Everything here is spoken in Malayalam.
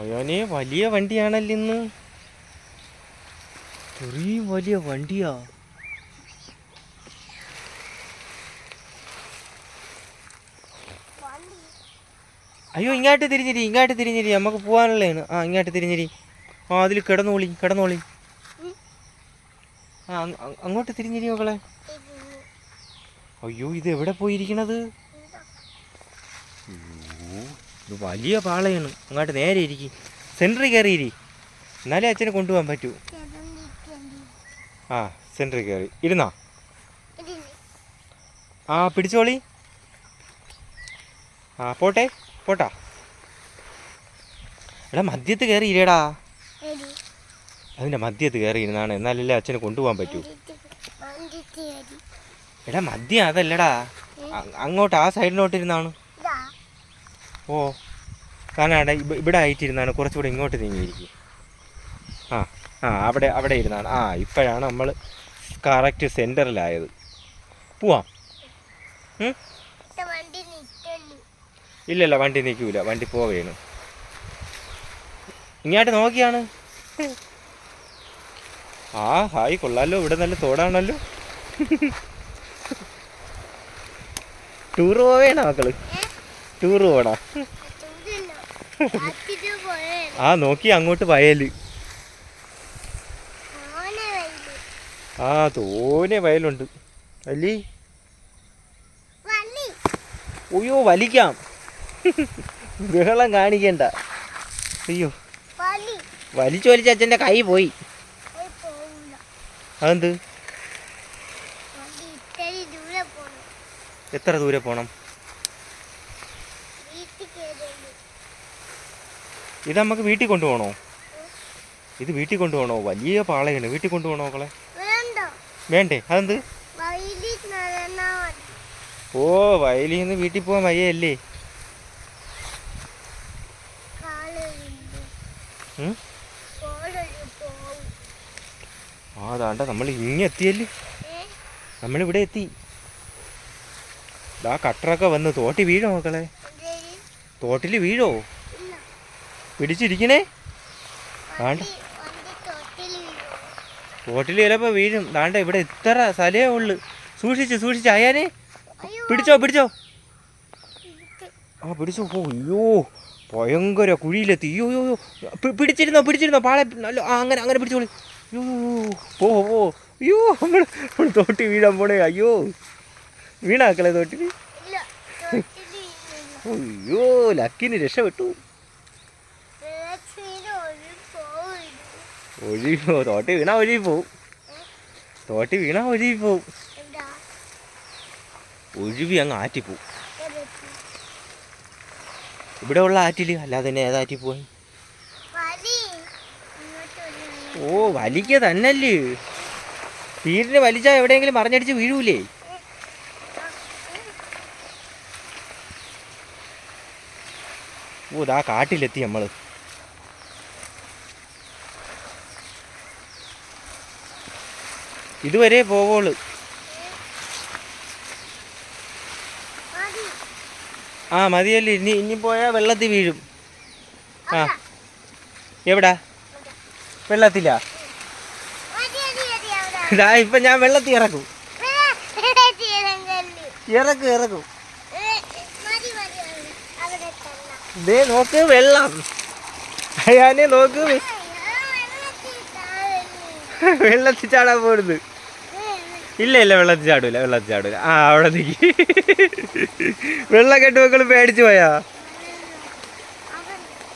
അയ്യോനെ വലിയ വണ്ടിയാണല്ലോ ഇന്ന് ചെറിയ വലിയ വണ്ടിയാ. അയ്യോ ഇങ്ങോട്ട് തിരിഞ്ഞിരി ഇങ്ങോട്ട് തിരിഞ്ഞിരി. നമുക്ക് പോകാനുള്ളതാണ് ആ ഇങ്ങോട്ട് തിരിഞ്ഞിരി. ആ അതിൽ കിടന്നോളി കിടന്നോളി. ആ അങ്ങ് അങ്ങ് അങ്ങോട്ട് തിരിഞ്ഞിരി മക്കളെ. അയ്യോ ഇത് എവിടെ പോയിരിക്കണത്? ഇത് വലിയ പാളയാണ്. അങ്ങോട്ട് നേരെ ഇരിക്കും. സെന്ററിൽ കയറിയിരി എന്നാലേ അച്ഛനെ കൊണ്ടുപോകാൻ പറ്റൂ. ആ സെന്ററിൽ കയറി. ഇരുന്നാ? ആ പിടിച്ചോളി. ആ പോട്ടെ പോട്ടാ. എടാ മദ്യത്ത് കയറി ഇരടാ അതിന്റെ മദ്യത്ത് കയറി ഇരുന്നാണ്. എന്നാലല്ലേ അച്ഛനെ കൊണ്ടുപോകാൻ പറ്റൂ. എടാ മദ്യം അതല്ലടാ. അങ്ങോട്ട് ആ സൈഡിലോട്ട് ഇരുന്നാണ്. ഓ കാരണം ഇവിടെ ആയിട്ടിരുന്നാണ് കുറച്ചുകൂടെ ഇങ്ങോട്ട് നീങ്ങിയിരിക്കും. ആ ആ അവിടെ അവിടെ ഇരുന്നാണ്. ആ ഇപ്പോഴാണ് നമ്മൾ കറക്റ്റ് സെന്ററിലായത് പോവാം. ഇല്ലല്ല വണ്ടി നിൽക്കൂല വണ്ടി പോവുകയാണ് ഇങ്ങോട്ട് നോക്കിയാണ്. ആ ഹായ് കൊള്ളാലോ. ഇവിടെ നല്ല തോടാണല്ലോ. ടൂർ പോവേണ മക്കൾ? ടൂർ പോയേ ആ നോക്കി അങ്ങോട്ട് വയൽ. ആ തോനെ വയലുണ്ട്. വള്ളി? അയ്യോ വലിക്കാം. ബഹളം കാണിക്കണ്ട. അയ്യോ. വലിച്ചു വലിച്ച അച്ഛന്റെ കൈ പോയി. അതെന്ത്? എത്ര ദൂരെ പോകണം വീട്ടിൽ കയറുന്നു ഇത് നമുക്ക് വീട്ടിൽ കൊണ്ടുപോകണോ? ഇത് വീട്ടിൽ കൊണ്ടുപോകണോ? വലിയ പാളയാണ്. വീട്ടിൽ കൊണ്ടുപോകണോ മക്കളെ? വേണ്ട? അതെന്ത്? ഓ വയലിൽ നിന്ന് വീട്ടിൽ പോകാൻ വയ്യല്ലേ? ആ അതാണ്ട നമ്മൾ ഇങ്ങനെ എത്തിയല്ലേ? നമ്മളിവിടെ എത്തി. ദാ കട്ടറൊക്കെ വന്ന് തോട്ടി വീഴോ മക്കളെ? തോട്ടിൽ വീഴോ? പിടിച്ചിരിക്കണേ. വേണ്ട തൊട്ടിൽ ചിലപ്പോൾ വീഴും. വേണ്ട ഇവിടെ ഇത്ര സ്ഥലമേ ഉള്ളു. സൂക്ഷിച്ച് സൂക്ഷിച്ച്. അയാനെ പിടിച്ചോ പിടിച്ചോ. ആ പിടിച്ചോ. ഓ അയ്യോ. ഭയങ്കര കുഴിയിലെത്തി. അയ്യോ അയ്യോ പിടിച്ചിരുന്നോ പിടിച്ചിരുന്നോ? പാളെ നല്ല ആ അങ്ങനെ അങ്ങനെ പിടിച്ചോളി. അയ്യോ പോ പോ. അയ്യോ നമ്മൾ തോട്ടി വീഴാൻ പോണേ. അയ്യോ. വീണാക്കളെ തോട്ടിൽ അയ്യോ ലക്കിന് രക്ഷപ്പെട്ടു. ഒഴുകി തോട്ടി വീണാ ഒഴുകി പോവും തോട്ടി വീണാ ഒഴുകി പോവും ഒഴുകി അങ്ങ് ആറ്റിപ്പോവും? ഇവിടെ ഉള്ള ആറ്റിൽ അല്ലാതെ തന്നെ ഏതാറ്റി പോയി ഓ വലിക്ക തന്നല്ലേ തീരിന് വലിച്ചാ എവിടെയെങ്കിലും മറിഞ്ഞടിച്ച് വീഴൂലേ. ഓ ഇതാ കാട്ടിലെത്തി നമ്മൾ. ഇതുവരെ പോവുള്ളൂ ആ മതിയല്ലേ. ഇനി ഇനി പോയാൽ വെള്ളത്തിൽ വീഴും. ആ. എവിടാ? വെള്ളത്തിലാ? ഇതാ ഇപ്പം ഞാൻ വെള്ളത്തിൽ ഇറക്കും. ഇറക്കും ഇറക്കും ദേ നോക്ക് വെള്ളം. അയാനെ നോക്ക്. വെള്ളത്തിൽ ചാടാൻ പോരുത് ഇല്ല ഇല്ല വെള്ളത്തിൽ ചാടൂല വെള്ളത്തിൽ ചാടൂല. ആ അവിടെ നിൽക്കി വെള്ളം കെട്ടുമക്കൾ പേടിച്ചു പോയാ?